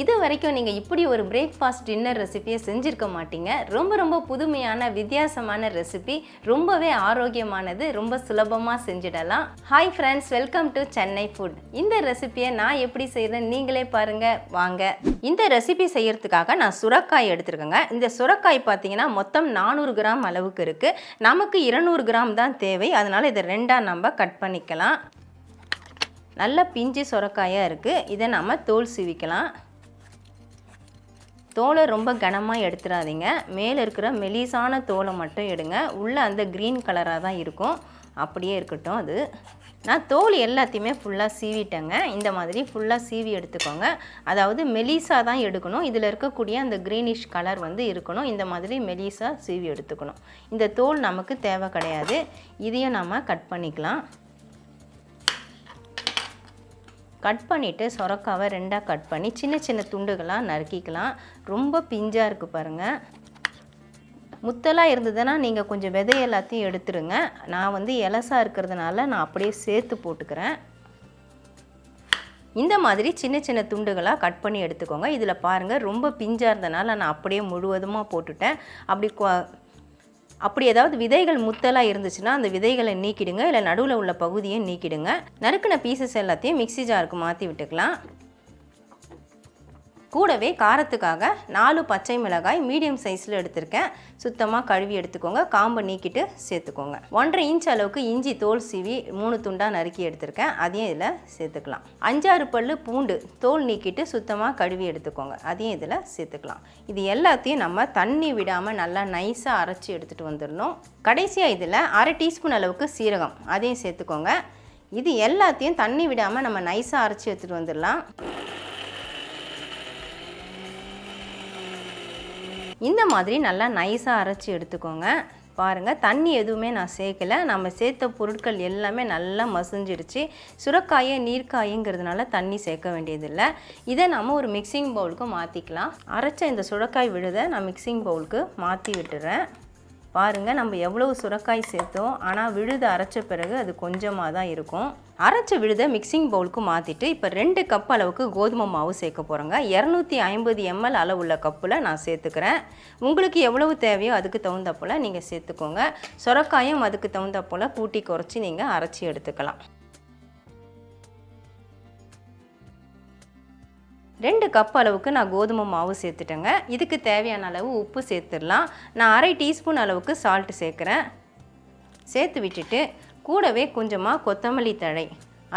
இது வரைக்கும் நீங்கள் இப்படி ஒரு பிரேக்ஃபாஸ்ட் டின்னர் ரெசிபியை செஞ்சுருக்க மாட்டீங்க. ரொம்ப ரொம்ப புதுமையான வித்தியாசமான ரெசிபி ரொம்பவே ஆரோக்கியமானது ரொம்ப சுலபமாக செஞ்சிடலாம். Hi friends welcome to Chennai food இந்த ரெசிபியை நான் எப்படி செய்கிறேன் நீங்களே பாருங்கள் வாங்க. இந்த ரெசிபி செய்கிறதுக்காக நான் சுரக்காய் எடுத்துருக்கேங்க. இந்த சுரக்காய் பார்த்தீங்கன்னா மொத்தம் நானூறு கிராம் அளவுக்கு இருக்குது நமக்கு இருநூறு கிராம் தான் தேவை. அதனால் இதை ரெண்டாக நம்ம கட் பண்ணிக்கலாம். நல்ல பிஞ்சு சுரக்காயாக இருக்குது இதை நம்ம தோல் சீவிக்கலாம். தோலை ரொம்ப கனமாக எடுத்துடாதீங்க. மேலே இருக்கிற மெலிசான தோலை மட்டும் எடுங்க. உள்ளே அந்த க்ரீன் கலராக தான் இருக்கும். அப்படியே இருக்கட்டும் அது. நான் தோல் எல்லாத்தையுமே ஃபுல்லாக சீவிட்டேங்க. இந்த மாதிரி ஃபுல்லாக சீவி எடுத்துக்கோங்க. அதாவது மெலிசா தான் எடுக்கணும். இதில் இருக்கக்கூடிய அந்த க்ரீனிஷ் கலர் வந்து இருக்கணும். இந்த மாதிரி மெலிசா சீவி எடுத்துக்கணும். இந்த தோல் நமக்கு தேவை கிடையாது. இதையும் நம்ம கட் பண்ணிக்கலாம். கட் பண்ணிவிட்டு சொரக்காவை ரெண்டாக கட் பண்ணி சின்ன சின்ன துண்டுகளாக நறுக்கிக்கலாம். ரொம்ப பிஞ்சாக இருக்குது பாருங்கள் முத்தலாக இருந்ததுன்னா நீங்கள் கொஞ்சம் விதை எல்லாத்தையும் எடுத்துருங்க. நான் வந்து எலசாக இருக்கிறதுனால நான் அப்படியே சேர்த்து போட்டுக்கிறேன். இந்த மாதிரி சின்ன சின்ன துண்டுகளாக கட் பண்ணி எடுத்துக்கோங்க. இதில் பாருங்கள் ரொம்ப பிஞ்சாக இருந்தனால நான் அப்படியே முழுவதுமாக போட்டுட்டேன். அப்படி அப்படி ஏதாவது விதைகள் முத்தலாக இருந்துச்சுன்னா அந்த விதைகளை நீக்கிடுங்க. இல்லை நடுவில் உள்ள பகுதியை நீக்கிடுங்க. நறுக்கின பீசஸ் எல்லாத்தையும் மிக்ஸி ஜாருக்கு மாற்றி விட்டுக்கலாம். கூடவே காரத்துக்காக நாலு பச்சை மிளகாய் மீடியம் சைஸில் எடுத்திருக்கேன். சுத்தமாக கழுவி எடுத்துக்கோங்க. காம்பை நீக்கிட்டு சேர்த்துக்கோங்க. ஒன்றரை இன்ச் அளவுக்கு இஞ்சி தோல் சீவி மூணு துண்டாக நறுக்கி எடுத்திருக்கேன். அதையும் இதில் சேர்த்துக்கலாம். அஞ்சாறு பல் பூண்டு தோல் நீக்கிட்டு சுத்தமாக கழுவி எடுத்துக்கோங்க. அதையும் இதில் சேர்த்துக்கலாம். இது எல்லாத்தையும் நம்ம தண்ணி விடாமல் நல்லா நைஸாக அரைச்சி எடுத்துகிட்டு வந்துடணும். கடைசியாக இதில் அரை டீஸ்பூன் அளவுக்கு சீரகம் அதையும் சேர்த்துக்கோங்க. இது எல்லாத்தையும் தண்ணி விடாமல் நம்ம நைஸாக அரைச்சி எடுத்துகிட்டு வந்துடலாம். இந்த மாதிரி நல்லா நைஸாக அரைச்சி எடுத்துக்கோங்க. பாருங்கள் தண்ணி எதுவுமே நான் சேர்க்கல. நம்ம சேர்த்த பொருட்கள் எல்லாமே நல்லா மசிஞ்சிடுச்சு சுரக்காயை நீர்க்காயங்கிறதுனால தண்ணி சேர்க்க வேண்டியதில்லை. இதை நம்ம ஒரு மிக்சிங் பவுலுக்கு மாற்றிக்கலாம் அரைச்ச இந்த சுரக்காய் விழுதை நான் மிக்சிங் பவுலுக்கு மாற்றி விட்டுறேன். பாருங்கள் நம்ம எவ்வளவு சுரக்காய் சேர்த்தோம் ஆனால் விழுது அரைச்ச பிறகு அது கொஞ்சமாக தான் இருக்கும். அரைச்ச விழுதை மிக்சிங் பவுலுக்கு மாற்றிட்டு இப்போ ரெண்டு கப் அளவுக்கு கோதுமை மாவு சேர்க்க போகிறோங்க இரநூத்தி ஐம்பது எம்எல் அளவுள்ள கப்பில் நான் சேர்த்துக்கிறேன். உங்களுக்கு எவ்வளவு தேவையோ அதுக்கு தகுந்த போல் நீங்கள் சேர்த்துக்கோங்க. சுரக்காயும் அதுக்கு தகுந்த போல் கூட்டி குறைச்சி நீங்கள் அரைச்சி எடுத்துக்கலாம். ரெண்டு கப் அளவுக்கு நான் கோதுமை மாவு சேர்த்துட்டேங்க. இதுக்கு தேவையான அளவு உப்பு சேர்த்துடலாம். நான் அரை டீஸ்பூன் அளவுக்கு சால்ட்டு சேர்க்குறேன். சேர்த்து விட்டுட்டு கூடவே கொஞ்சமாக கொத்தமல்லி தழை.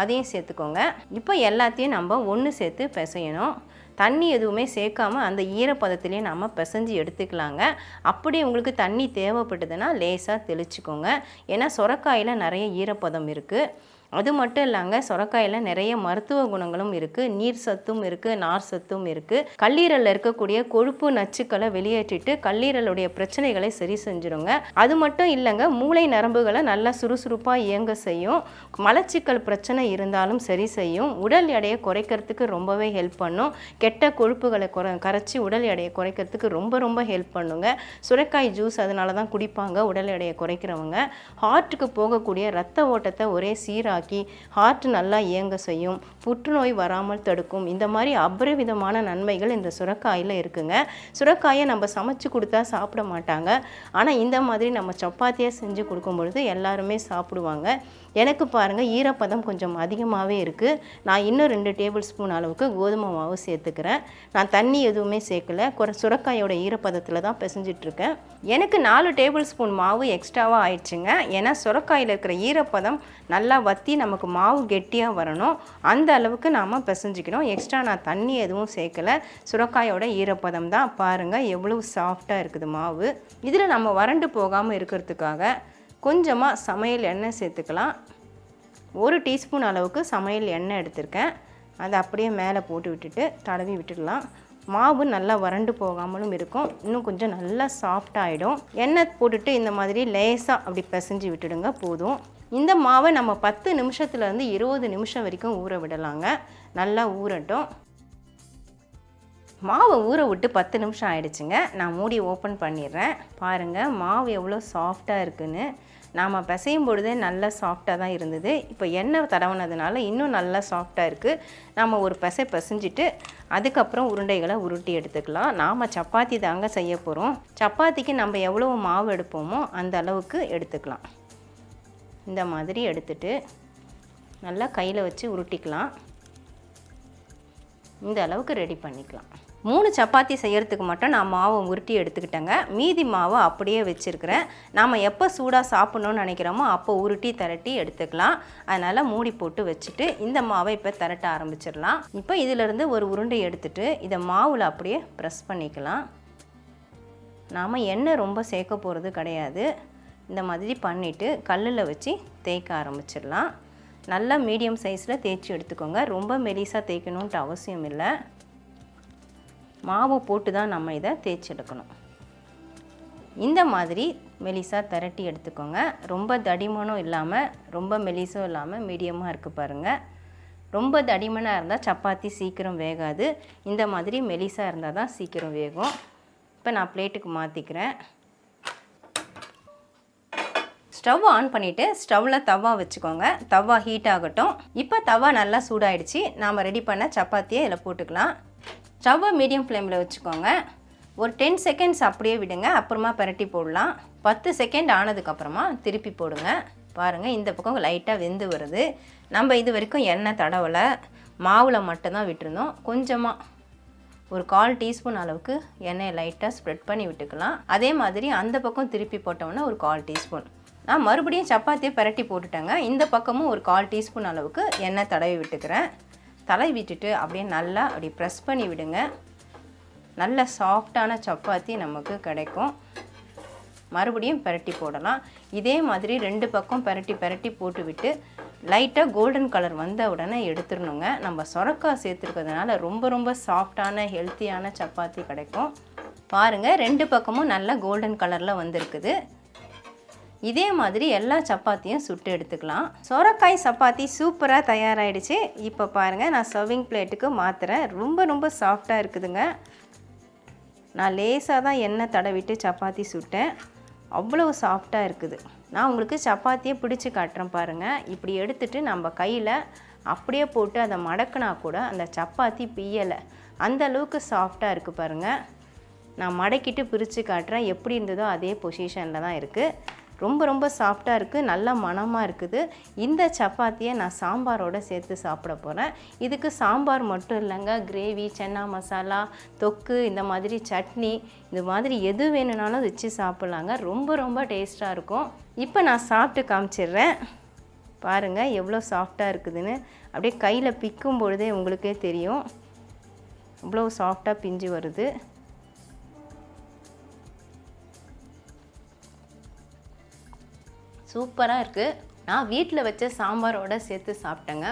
அதையும் சேர்த்துக்கோங்க. இப்போ எல்லாத்தையும் நம்ம ஒன்று சேர்த்து பிசையணும். தண்ணி எதுவுமே சேர்க்காம அந்த ஈரப்பதத்துலேயே நம்ம பிசைஞ்சு எடுத்துக்கலாங்க. அப்படி உங்களுக்கு தண்ணி தேவைப்பட்டதுன்னா லேசாக தெளிச்சுக்கோங்க. ஏன்னா சொரக்காயில் நிறைய ஈரப்பதம் இருக்குது அது மட்டும் இல்லைங்க சுரக்காயில் நிறைய மருத்துவ குணங்களும் இருக்குது நீர் சத்தும் இருக்குது நார் சத்தும் இருக்குது கல்லீரலில் இருக்கக்கூடிய கொழுப்பு நச்சுக்களை வெளியேற்றிட்டு கல்லீரலுடைய பிரச்சனைகளை சரி செஞ்சிருங்க. அது மட்டும் இல்லைங்க மூளை நரம்புகளை நல்லா சுறுசுறுப்பாக இயங்க செய்யும். மலச்சிக்கல் பிரச்சனை இருந்தாலும் சரி செய்யும். உடல் எடையை குறைக்கிறதுக்கு ரொம்பவே ஹெல்ப் பண்ணும். கெட்ட கொழுப்புகளை குறை கரைச்சி உடல் எடையை குறைக்கிறதுக்கு ரொம்ப ரொம்ப ஹெல்ப் பண்ணுங்க. சுரைக்காய் ஜூஸ் அதனால தான் குடிப்பாங்க உடல் எடையை குறைக்கிறவங்க. ஹார்ட்டுக்கு போகக்கூடிய ரத்த ஓட்டத்தை ஒரே சீராக சீராக்கி ஹார்ட் நல்லா இயங்க செய்யும் புற்றுநோய் வராமல் தடுக்கும். இந்த மாதிரி அபரிவிதமான நன்மைகள் இந்த சுரக்காயில் இருக்குங்க. சுரக்காயை நம்ம சமைச்சு கொடுத்தா சாப்பிட மாட்டாங்க. ஆனால் இந்த மாதிரி நம்ம சப்பாத்தியாக செஞ்சு கொடுக்கும் பொழுது எல்லாருமே சாப்பிடுவாங்க. எனக்கு பாருங்கள் ஈரப்பதம் கொஞ்சம் அதிகமாகவே இருக்குது நான் இன்னும் ரெண்டு டேபிள் ஸ்பூன் அளவுக்கு கோதுமை மாவு சேர்த்துக்கிறேன். நான் தண்ணி எதுவுமே சேர்க்கல. குறை சுரக்காயோட ஈரப்பதத்தில் தான் பிசைஞ்சிட்ருக்கேன். எனக்கு நாலு டேபிள் ஸ்பூன் மாவு எக்ஸ்ட்ராவாக ஆயிடுச்சுங்க. ஏன்னா சுரக்காயில் இருக்கிற ஈரப்பதம் நல்லா வத்தி வற்றி நமக்கு மாவு கெட்டியாக வரணும். அந்த அளவுக்கு நாம் பிசைஞ்சிக்கணும். எக்ஸ்ட்ரா நான் தண்ணி எதுவும் சேர்க்கல. சுரக்காயோட ஈரப்பதம் தான். பாருங்கள் எவ்வளவு சாஃப்டாக இருக்குது மாவு. இதில் நம்ம வறண்டு போகாமல் இருக்கிறதுக்காக கொஞ்சமாக சமையல் எண்ணெய் சேர்த்துக்கலாம். ஒரு டீஸ்பூன் அளவுக்கு சமையல் எண்ணெய் எடுத்திருக்கேன். அதை அப்படியே மேலே போட்டு விட்டுட்டு தடவி விட்டுடலாம். மாவு நல்லா வறண்டு போகாமலும் இருக்கும். இன்னும் கொஞ்சம் நல்லா சாஃப்டாகிடும் எண்ணெய் போட்டுட்டு இந்த மாதிரி லேசாக அப்படி பிசைஞ்சு விட்டுடுங்க போதும். இந்த மாவை நம்ம பத்து நிமிஷத்துலேருந்து இருபது நிமிஷம் வரைக்கும் ஊற விடலாங்க. நல்லா ஊறட்டும். மாவை ஊற விட்டு பத்து நிமிஷம் ஆயிடுச்சுங்க. நான் மூடி ஓப்பன் பண்ணிடுறேன். பாருங்கள் மாவு எவ்வளோ சாஃப்டாக இருக்குன்னு. நாம் பிசையும் பொழுதே நல்லா சாஃப்டாக தான் இருந்தது. இப்போ எண்ணெய் தடவுனதுனால இன்னும் நல்லா சாஃப்டாக இருக்குது நாம் ஒரு பிசை பிசைஞ்சிட்டு அதுக்கப்புறம் உருண்டைகளை உருட்டி எடுத்துக்கலாம். நாம் சப்பாத்தி தாங்க செய்ய போகிறோம் சப்பாத்திக்கு நம்ம எவ்வளோ மாவு எடுப்போமோ அந்த அளவுக்கு எடுத்துக்கலாம். இந்த மாதிரி எடுத்துட்டு நல்லா கையில் வச்சு உருட்டிக்கலாம். இந்த அளவுக்கு ரெடி பண்ணிக்கலாம். மூணு சப்பாத்தி செய்கிறதுக்கு மட்டும் நான் மாவை உருட்டி எடுத்துக்கிட்டேங்க. மீதி மாவை அப்படியே வச்சுருக்கிறேன். நாம் எப்போ சூடாக சாப்பிட்ணுன்னு நினைக்கிறோமோ அப்போ உருட்டி திரட்டி எடுத்துக்கலாம். அதனால் மூடி போட்டு வச்சுட்டு இந்த மாவை இப்போ திரட்ட ஆரம்பிச்சிடலாம். இப்போ இதிலேருந்து ஒரு உருண்டை எடுத்துட்டு இதை மாவில் அப்படியே ப்ரெஸ் பண்ணிக்கலாம். நாம் எண்ணெய் ரொம்ப சேர்க்க போகிறது கிடையாது. இந்த மாதிரி பண்ணிவிட்டு கல்லில் வச்சு தேய்க்க ஆரம்பிச்சிடலாம். நல்லா மீடியம் சைஸில் தேய்ச்சி எடுத்துக்கோங்க. ரொம்ப மெலிசாக தேய்க்கணுன்ட்டு அவசியம் இல்லை. மாவு போட்டு தான் நம்ம இதை தேய்ச்சி எடுக்கணும் இந்த மாதிரி மெலிசாக திரட்டி எடுத்துக்கோங்க. ரொம்ப தடிமனும் இல்லாமல் ரொம்ப மெலிசும் இல்லாமல் மீடியமாக இருக்குது பாருங்கள் ரொம்ப தடிமனாக இருந்தால் சப்பாத்தி சீக்கிரம் வேகாது. இந்த மாதிரி மெலிசாக இருந்தால் தான் சீக்கிரம் வேகும். இப்போ நான் பிளேட்டுக்கு மாற்றிக்கிறேன் ஸ்டவ் ஆன் பண்ணிவிட்டு ஸ்டவ்வில் தவா வச்சுக்கோங்க. தவா ஹீட் ஆகட்டும். இப்போ தவா நல்லா சூடாயிடுச்சு. நாம் ரெடி பண்ண சப்பாத்தியை இதில் போட்டுக்கலாம். ஸ்டவ்வை மீடியம் ஃப்ளேமில் வச்சுக்கோங்க. ஒரு டென் செகண்ட்ஸ் அப்படியே விடுங்க. அப்புறமா பரட்டி போடலாம். பத்து செகண்ட் ஆனதுக்கப்புறமா திருப்பி போடுங்க. பாருங்கள் இந்த பக்கம் லைட்டாக வெந்து வருது. நம்ம இது வரைக்கும் எண்ணெய் தடவலை. மாவில் மட்டும்தான் விட்டுருந்தோம். கொஞ்சமாக ஒரு கால் டீஸ்பூன் அளவுக்கு எண்ணெயை லைட்டாக ஸ்ப்ரெட் பண்ணி விட்டுக்கலாம். அதே மாதிரி அந்த பக்கம் திருப்பி போட்டோம்னா ஒரு கால் டீஸ்பூன். நான் மறுபடியும் சப்பாத்தியை பரட்டி போட்டுட்டேங்க. இந்த பக்கமும் ஒரு கால் டீஸ்பூன் அளவுக்கு எண்ணெய் தடவி விட்டுக்கிறேன். தலை விட்டுட்டு அப்படியே நல்லா அப்படி ப்ரெஸ் பண்ணி விடுங்க. நல்ல சாஃப்டான சப்பாத்தி நமக்கு கிடைக்கும். மறுபடியும் பரட்டி போடலாம். இதே மாதிரி ரெண்டு பக்கம் பரட்டி பரட்டி போட்டுவிட்டு லைட்டாக கோல்டன் கலர் வந்த உடனே எடுத்துடணுங்க. நம்ம சொரக்காய் சேர்த்துருக்கிறதுனால ரொம்ப ரொம்ப சாஃப்டான ஹெல்த்தியான சப்பாத்தி கிடைக்கும். பாருங்கள் ரெண்டு பக்கமும் நல்லா கோல்டன் கலரில் வந்திருக்குது. இதே மாதிரி எல்லா சப்பாத்தியும் சுட்டு எடுத்துக்கலாம். சொரக்காய் சப்பாத்தி சூப்பராக தயாராகிடுச்சு இப்போ பாருங்கள் நான் சர்விங் பிளேட்டுக்கு மாற்றுறேன் ரொம்ப ரொம்ப சாஃப்டாக இருக்குதுங்க. நான் லேசாக தான் எண்ணெய் தடவிட்டு சப்பாத்தி சுட்டேன். அவ்வளோ சாஃப்டாக இருக்குது. நான் உங்களுக்கு சப்பாத்தியை பிடிச்சி காட்டுறேன் பாருங்கள் இப்படி எடுத்துட்டு நம்ம கையில் அப்படியே போட்டு அதை மடக்குனா கூட அந்த சப்பாத்தி பியலை அந்த அளவுக்கு சாஃப்டாக இருக்குது பாருங்கள் நான் மடக்கிட்டு பிரித்து காட்டுறேன். எப்படி இருந்ததோ அதே பொசிஷனில் தான் இருக்குது ரொம்ப ரொம்ப சாஃப்டாக இருக்குது நல்ல மணமாக இருக்குது. இந்த சப்பாத்தியை நான் சாம்பாரோடு சேர்த்து சாப்பிட போகிறேன் இதுக்கு சாம்பார் மட்டும் இல்லைங்க கிரேவி சென்னா மசாலா தொக்கு இந்த மாதிரி சட்னி இந்த மாதிரி எது வேணும்னாலும் வச்சு சாப்பிட்லாங்க. ரொம்ப ரொம்ப டேஸ்ட்டாக இருக்கும். இப்போ நான் சாப்பிட்டு காமிச்சிடுறேன். பாருங்கள் எவ்வளோ சாஃப்டாக இருக்குதுன்னு. அப்படியே கையில் பிக்கும் பொழுதே உங்களுக்கே தெரியும். இவ்வளோ சாஃப்டாக பிஞ்சு வருது. சூப்பராக இருக்குது நான் வீட்டில் வச்ச சாம்பாரோட சேர்த்து சாப்பிட்டேங்க.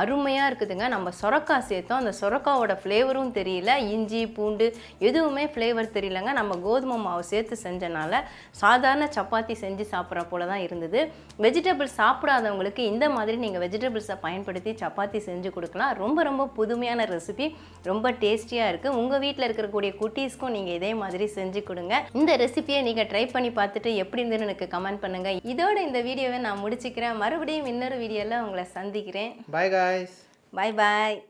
அருமையாக இருக்குதுங்க. நம்ம சொரக்காய் சேர்த்தோம். அந்த சொரக்காவோட ஃப்ளேவரும் தெரியல. இஞ்சி பூண்டு எதுவுமே ஃப்ளேவர் தெரியலங்க. நம்ம கோதுமை மாவு சேர்த்து செஞ்சனால சாதாரண சப்பாத்தி செஞ்சு சாப்பிட்ற போல தான் இருந்தது. வெஜிடபிள்ஸ் சாப்பிடாதவங்களுக்கு இந்த மாதிரி நீங்கள் வெஜிடபிள்ஸை பயன்படுத்தி சப்பாத்தி செஞ்சு கொடுக்கலாம். ரொம்ப ரொம்ப புதுமையான ரெசிபி ரொம்ப டேஸ்டியாக இருக்குது உங்கள் வீட்டில் இருக்கக்கூடிய குட்டீஸ்க்கும் நீங்கள் இதே மாதிரி செஞ்சு கொடுங்க. இந்த ரெசிபியை நீங்கள் ட்ரை பண்ணி பார்த்துட்டு எப்படி இருந்துன்னு எனக்கு கமெண்ட் பண்ணுங்கள் இதோட இந்த வீடியோவை நான் முடிச்சுக்கிறேன். மறுபடியும் இன்னொரு வீடியோவில் உங்களை சந்திக்கிறேன். Bye guys. பாய் பாய்